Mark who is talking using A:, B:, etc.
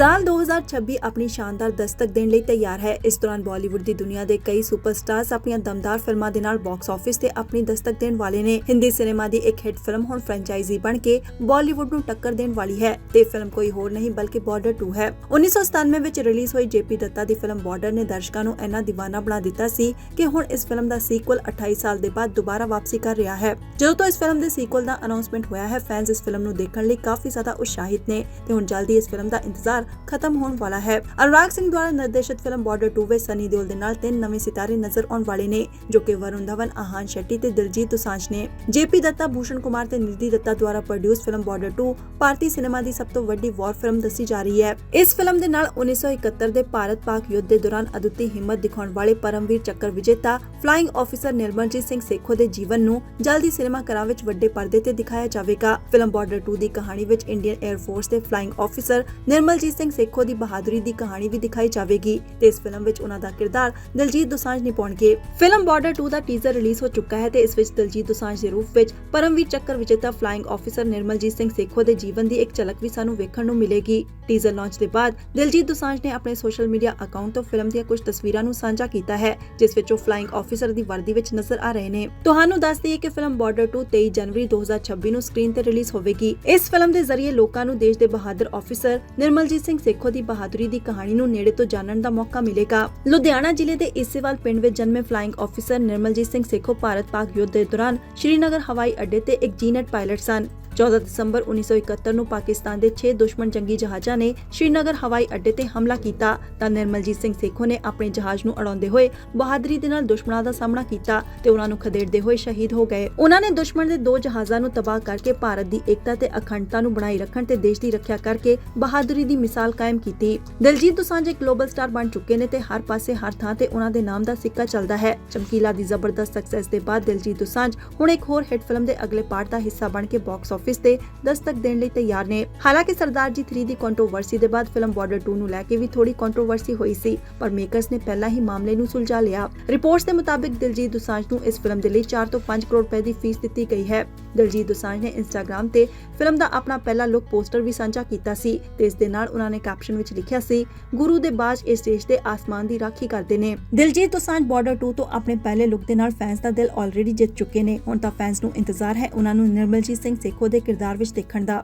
A: ਸਾਲ 2026 ਆਪਣੀ ਸ਼ਾਨਦਾਰ ਦਸਤਕ ਦੇਣ ਲਈ ਤਿਆਰ ਹੈ। ਇਸ ਦੌਰਾਨ ਬਾਲੀਵੁੱਡ ਦੀ ਦੁਨੀਆ ਦੇ ਕਈ ਸੁਪਰਸਟਾਰਸ ਆਪਣੀਆਂ ਦਮਦਾਰ ਫਿਲਮਾਂ ਦੇ ਨਾਲ ਬਾਕਸ ਆਫਿਸ ਤੇ ਆਪਣੀ ਦਸਤਕ ਦੇਣ ਵਾਲੇ ਨੇ। ਹਿੰਦੀ ਸਿਨੇਮਾ ਦੀ ਇੱਕ ਹਿੱਟ ਫਿਲਮ ਹੁਣ ਫਰੈਂਚਾਈਜ਼ੀ ਬਣ ਕੇ ਬਾਲੀਵੁੱਡ ਨੂੰ ਟੱਕਰ ਦੇਣ ਵਾਲੀ ਹੈ ਤੇ ਫਿਲਮ ਕੋਈ ਹੋਰ ਨਹੀਂ ਬਲਕਿ ਬਾਰਡਰ 2 ਹੈ। 1997 ਵਿੱਚ ਰਿਲੀਜ਼ ਹੋਈ ਜੇਪੀ ਦੱਤਾ ਦੀ ਫਿਲਮ ਬਾਰਡਰ ਨੇ ਦਰਸ਼ਕਾਂ ਨੂੰ ਇੰਨਾ ਦੀਵਾਨਾ ਬਣਾ ਦਿੱਤਾ ਸੀ ਕਿ ਹੁਣ ਇਸ ਫਿਲਮ ਦਾ ਸੀਕੁਅਲ 28 ਸਾਲ ਦੇ ਬਾਅਦ ਦੁਬਾਰਾ ਵਾਪਸੀ ਕਰ ਰਿਹਾ ਹੈ। ਜਦੋਂ ਤੋਂ ਇਸ ਫਿਲਮ ਦੇ ਸੀਕੁਅਲ ਦਾ ਅਨਾਉਂਸਮੈਂਟ ਹੋਇਆ ਹੈ, ਫੈਨਸ ਇਸ ਫਿਲਮ ਨੂੰ ਦੇਖਣ ਲਈ ਕਾਫੀ ਜ਼ਿਆਦਾ ਉਤਸ਼ਾਹਿਤ ਨੇ ਤੇ ਹੁਣ ਜਲਦੀ ਇਸ ਫਿਲਮ ਦਾ ਇੰਤਜ਼ਾਰ ਖਤਮ ਹੋਣ ਵਾਲਾ ਹੈ। ਅਨੁਰਾਗ ਸਿੰਘ ਦੁਆਰਾ ਨਿਰਦੇਸ਼ਿਤ ਫਿਲਮ ਬਾਰਡਰ 2 ਵਿੱਚ ਸਨੀ ਦਿਓਲ ਦੇ ਨਾਲ ਤਿੰਨ ਨਵੇਂ ਸਿਤਾਰੇ ਨਜ਼ਰ ਆਉਣ ਵਾਲੇ ਨੇ, ਜੋ ਕਿ ਵਰੁਣ ਧਵਨ ਆਹਾਨ ਸ਼ੈਟੀ ਤੇ ਦਿਲਜੀਤ ਦੋਸਾਂਝ ਨੇ। ਜੇਪੀ ਦੱਤਾ ਭੂਸ਼ਣ ਕੁਮਾਰ ਤੇ ਨਿਧੀ ਦੱਤਾ ਦੁਆਰਾ ਪ੍ਰੋਡਿਊਸ ਫਿਲਮ ਬਾਰਡਰ 2 ਭਾਰਤੀ ਸਿਨੇਮਾ ਦੀ ਸਭ ਤੋਂ ਵੱਡੀ ਵਾਰ ਫਿਲਮ ਦੱਸੀ ਜਾ ਰਹੀ ਹੈ। ਇਸ ਫਿਲਮ ਦੇ ਨਾਲ 1971 ਦੇ ਭਾਰਤ ਪਾਕ ਯੁੱਧ ਦੇ ਦੌਰਾਨ ਅਦੁੱਤੀ ਹਿੰਮਤ ਦਿਖਾਉਣ ਵਾਲੇ ਪਰਮਵੀਰ ਚੱਕਰ ਵਿਜੇਤਾ ਫਲਾਈਂਗ ਆਫੀਸਰ ਨਿਰਮਲਜੀਤ ਸਿੰਘ ਸੇਖੋ ਦੇ ਜੀਵਨ ਨੂੰ ਜਲਦੀ ਸਿਨੇਮਾ ਘਰਾਂ ਵਿੱਚ ਵੱਡੇ ਪਰਦੇ ਤੇ ਦਿਖਾਇਆ ਜਾਵੇਗਾ। ਫਿਲਮ ਬਾਰਡਰ 2 ਦੀ ਕਹਾਣੀ ਵਿੱਚ ਇੰਡੀਅਨ 에ਅਰ ਫੋਰਸ ਦੇ ਫਲਾਈਂਗ ਆਫੀਸਰ ਨਿਰਮਲਜੀਤ ਸਿੰਘ ਸੇਖੋ ਦੀ ਬਹਾਦਰੀ ਦੀ ਕਹਾਣੀ ਵੀ ਦਿਖਾਈ ਜਾਵੇਗੀ ਤੇ ਇਸ ਫਿਲਮ ਵਿੱਚ ਉਹਨਾਂ ਦਾ ਕਿਰਦਾਰ ਦਿਲਜੀਤ ਦੋਸਾਂਝ ਨਿਭਾਉਣਗੇ। ਫਿਲਮ ਬਾਰਡਰ 2 ਦਾ ਟੀਜ਼ਰ ਰਿਲੀਜ਼ ਹੋ ਚੁੱਕਾ ਹੈ ਤੇ ਇਸ ਵਿੱਚ ਦਿਲਜੀਤ ਦੋਸਾਂਝ ਦੇ ਰੂਪ ਵਿੱਚ ਪਰਮਵੀਰ ਚੱਕਰ ਵਿਜੇਤਾ ਫਲਾਈਂਗ ਆਫੀਸਰ ਨਿਰਮਲਜੀਤ ਸਿੰਘ ਸੇਖੋ ਦੇ ਜੀਵਨ ਦੀ ਇੱਕ ਝਲਕ ਵੀ ਸਾਨੂੰ ਵੇਖਣ ਨੂੰ ਮਿਲੇਗੀ। ਟੀਜ਼ਰ ਲਾਂਚ ਦੇ ਬਾਅਦ ਦਿਲਜੀਤ ਦੋਸਾਂਝ ਨੇ ਆਪਣੇ ਸੋਸ਼ਲ ਮੀਡੀਆ ਅਕਾਊਂਟ ਤੋਂ ਫਿਲਮ ਦੀਆਂ ਕੁਝ ਤਸਵੀਰਾਂ ਨੂੰ ਸਾਂਝਾ ਕੀਤਾ ਹੈ, ਜਿਸ ਵਿੱਚ ਉਹ ਫਲਾਈਂਗ ਆਫੀਸਰ ਦੀ ਵਰਦੀ ਵਿੱਚ ਨਜ਼ਰ ਆ ਰਹੇ ਨੇ। ਤੁਹਾਨੂੰ ਦੱਸ ਦਈਏ ਕਿ ਫਿਲਮ ਬਾਰਡਰ 2 23 ਜਨਵਰੀ 2026 ਨੂੰ ਸਕਰੀਨ ਤੇ ਰਿਲੀਜ਼ ਹੋਵੇਗੀ। ਇਸ ਫਿਲਮ ਦੇ ਜ਼ਰੀਏ ਲੋਕਾਂ ਨੂੰ ਦੇਸ਼ ਦੇ ਬਹਾਦਰ ਆਫੀਸਰ ਨਿਰਮਲਜੀਤ ਸਿੰਘ ਸੇਖੋ ਦੀ ਬਹਾਦਰੀ ਦੀ ਕਹਾਣੀ ਨੂੰ ਨੇੜੇ ਤੋਂ ਜਾਣਨ ਦਾ ਮੌਕਾ ਮਿਲੇਗਾ। ਲੁਧਿਆਣਾ ਜ਼ਿਲ੍ਹੇ ਦੇ ਇਸੇਵਾਲ ਪਿੰਡ ਵਿੱਚ ਜਨਮੇ ਫਲਾਈਂਗ ਆਫੀਸਰ ਨਿਰਮਲਜੀਤ ਸਿੰਘ ਸੇਖੋ ਭਾਰਤ ਪਾਕ ਯੁੱਧ ਦੇ ਦੌਰਾਨ ਸ਼੍ਰੀਨਗਰ ਹਵਾਈ ਅੱਡੇ ਤੇ ਇੱਕ ਜੀਨਟ ਪਾਇਲਟ ਸਨ। 14 ਦਸੰਬਰ 1971 ਨੂੰ ਪਾਕਿਸਤਾਨ ਦੇ 6 ਦੁਸ਼ਮਣ ਜੰਗੀ ਜਹਾਜ਼ਾਂ ਨੇ ਸ਼੍ਰੀਨਗਰ, ਹਵਾਈ ਅੱਡੇ ਤੇ ਹਮਲਾ ਕੀਤਾ। ਤਾਂ ਨਿਰਮਲਜੀਤ ਸਿੰਘ ਸੇਖੋ ਨੇ ਆਪਣੇ ਜਹਾਜ਼ ਨੂੰ ਅੜਾਉਂਦੇ ਹੋਏ ਬਹਾਦਰੀ ਦੇ ਨਾਲ ਦੁਸ਼ਮਣਾਂ ਦਾ ਸਾਹਮਣਾ ਕੀਤਾ ਤੇ ਉਹਨਾਂ ਨੂੰ ਖਦੇੜਦੇ ਹੋਏ ਸ਼ਹੀਦ ਹੋ ਗਏ। ਉਹਨਾਂ ਨੇ ਦੁਸ਼ਮਣ ਦੇ ਦੋ ਜਹਾਜ਼ਾਂ ਨੂੰ ਤਬਾਹ ਕਰਕੇ ਭਾਰਤ ਦੀ ਏਕਤਾ ਤੇ ਅਖੰਡਤਾ ਨੂੰ ਬਣਾਈ ਰੱਖਣ ਤੇ ਦੇਸ਼ ਦੀ ਰੱਖਿਆ ਕਰਕੇ ਬਹਾਦਰੀ ਦੀ ਮਿਸਾਲ ਕਾਇਮ ਕੀਤੀ। ਦਿਲਜੀਤ ਦੋਸਾਂਝ ਇੱਕ ਗਲੋਬਲ ਸਟਾਰ ਬਣ ਚੁੱਕੇ ਨੇ ਤੇ ਹਰ ਪਾਸੇ ਹਰ ਥਾਂ ਤੇ ਉਹਨਾਂ ਦੇ ਨਾਮ ਦਾ ਸਿੱਕਾ ਚੱਲਦਾ ਹੈ। ਚਮਕੀਲਾ ਦੀ ਜ਼ਬਰਦਸਤ ਸਕਸੈਸ ਦੇ ਬਾਅਦ ਦਿਲਜੀਤ ਦੋਸਾਂਝ ਹੁਣ ਇੱਕ ਹੋਰ ਹਿੱਟ ਫਿਲਮ ਦੇ ਅਗਲੇ ਪਾਰਟ ਦਾ ਹਿੱਸਾ ਬਣ ਕੇ ਬਾਕਸ ਆਫਿਸ ਤੇ ਦਸਤਕ ਦੇਣ ਲਈ ਤਿਆਰ ਨੇ। ਹਾਲਾਂਕਿ ਸਰਦਾਰ ਜੀ 3 ਦੀ ਕੰਟਰੋਵਰਸੀ ਦੇ ਬਾਅਦ ਫਿਲਮ ਬਾਰਡਰ 2 ਨੂੰ ਲੈ ਕੇ ਵੀ ਥੋੜੀ ਕੰਟਰੋਵਰਸੀ ਹੋਈ ਸੀ, ਪਰ ਮੇਕਰਸ ਨੇ ਪਹਿਲਾਂ ਹੀ ਮਾਮਲੇ ਨੂੰ ਸੁਲਝਾ ਲਿਆ। ਰਿਪੋਰਟਸ ਦੇ ਮੁਤਾਬਿਕ ਦਿਲਜੀਤ ਦੁਸਾਂਝ ਨੂੰ ਇਸ ਫਿਲਮ ਦੇ ਲਈ 4 ਤੋਂ 5 ਕਰੋੜ ਰੁਪਏ ਦੀ ਫੀਸ ਦਿੱਤੀ ਗਈ ਹੈ। ਦਿਲਜੀਤ ਦੋਸਾਂਝ ਨੇ ਇੰਸਟਾਗ੍ਰam ਤੇ ਫਿਲਮ ਦਾ ਆਪਣਾ ਪਹਿਲਾ ਲੁੱਕ ਪੋਸਟਰ ਵੀ ਸਾਂਝਾ ਕੀਤਾ ਸੀ ਤੇ ਇਸ ਦੇ ਨਾਲ ਉਹਨਾਂ ਨੇ ਕੈਪਸ਼ਨ ਵਿੱਚ ਲਿਖਿਆ ਸੀ, ਗੁਰੂ ਦੇ ਬਾਜ ਇਸ ਦੇਸ਼ ਦੇ ਆਸਮਾਨ ਦੀ ਰਾਖੀ ਕਰਦੇ ਨੇ। ਦਿਲਜੀਤ ਦੋਸਾਂਝ ਬਾਰਡਰ 2 ਤੋਂ ਆਪਣੇ ਪਹਿਲੇ ਲੁੱਕ ਦੇ ਨਾਲ ਫੈਨਸ ਦਾ ਦਿਲ ਆਲਰੇਡੀ ਜਿੱਤ ਚੁੱਕੇ ਨੇ। ਹੁਣ ਤਾਂ ਫੈਨਸ ਨੂੰ ਇੰਤਜ਼ਾਰ ਹੈ ਉਹਨਾਂ ਨੂੰ ਨਿਰਮਲਜੀਤ ਸਿੰਘ ਸੇਖੋ ਦੇ ਕਿਰਦਾਰ ਵਿੱਚ ਦੇਖਣ ਦਾ।